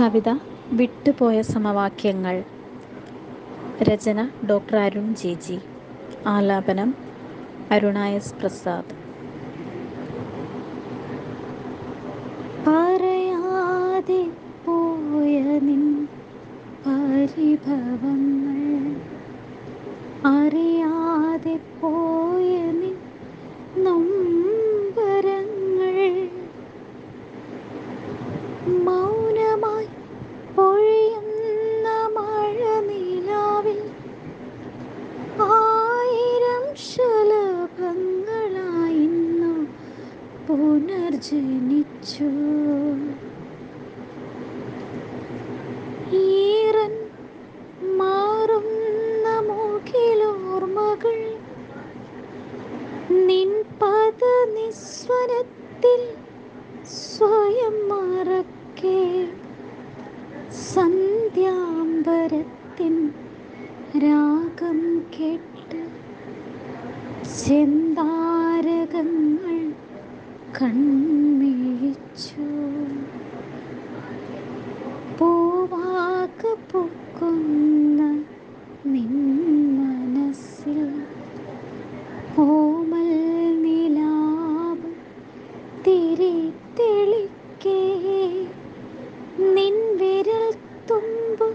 കവിത വിട്ടുപോയ സമവാക്യങ്ങൾ. രചന ഡോക്ടർ അരുൺ ജെ ജി ആലാപനം അരുണ എസ് പ്രസാദ്. പറയാതെ പോയ നിൻ പരിഭവങ്ങൾ അറിയാതെ പോയ നിൻ നൊമ്പരങ്ങൾ പുനർജനിച്ചു ഈറൻ മാറുന്ന നിൻ പദ നിസ്വരത്തിൽ സ്വയം മറക്കേ. സന്ധ്യാംബരത്തിൻ രാഗം കേട്ട് ചെന്താരകങ്ങൾ കൺമിഴിച്ചു. പൂവാക പൂക്കുന്ന നിൻ മനസ്സിൽ ഓമൽ നിലാവ് തിരി തെളിക്കേ. നിൻ വിരൽ തുമ്പ്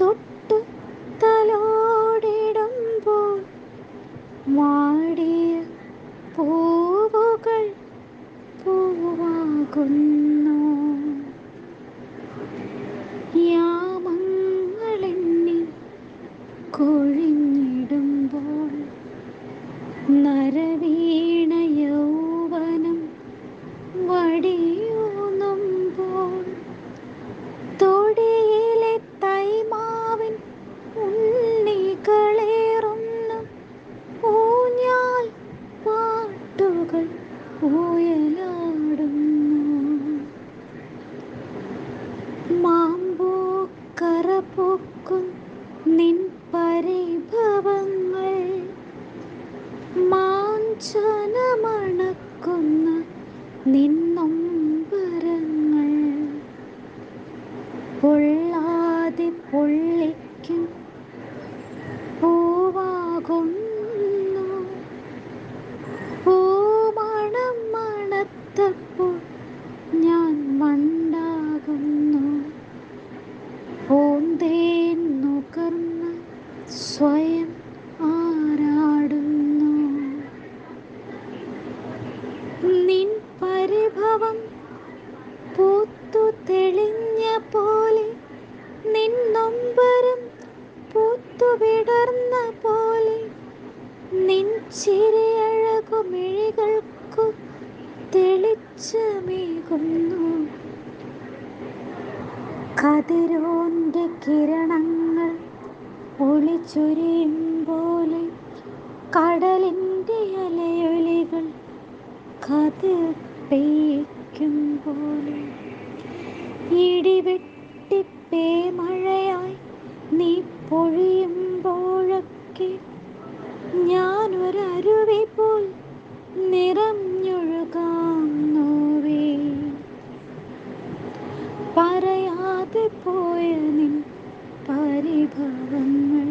തൊട്ടു തലോടിടുമ്പോൾ കൊഴിഞ്ഞിടുമ്പോൾ നരവീണ യൗവനം വടിയൂന്നുമ്പോൾ തൊടിയിലെ തൈമാവിൻ ഉണ്ണികളേറുന്ന ഊഞ്ഞാൽ പാട്ടുകൾ ഊയലാടുന്നു nín പരിഭവം പൂത്തു തെളിഞ്ഞ പോലെ നിന്നൊമ്പരം പൂത്തു വിടർന്ന പോലെ നിൻ ചിരിയഴകുമിഴികൾക്കു തെളിച്ചമേകുന്നു കതിരോന്റെ കിരണങ്ങൾ ഒളിച്ചൊരിയും പോലെ കടലിന്റെ അലയൊലികൾ കതിർ പെയ്യിക്കും പോലെ ഇടിവെട്ടിപ്പേ മഴയായി നീ പൊഴിയുമ്പോഴൊക്കെ ഞാനൊരരുവി പോൽ നിറഞ്ഞൊഴുകാന്നോവേ പറയാതെ പോയ നിൻ പരിഭവങ്ങൾ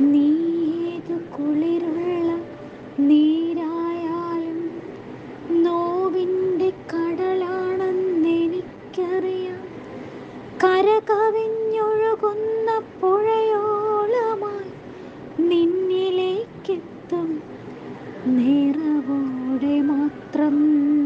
നീതു കുളിരുള്ള നീരായാലും നോവിന്റെ കടലാണെന്നെനിക്കറിയാം കര കവിഞ്ഞൊഴുകുന്ന പുഴയോളമായി നിന്നിലേക്കെത്തും. നിറവോടെ മാത്രം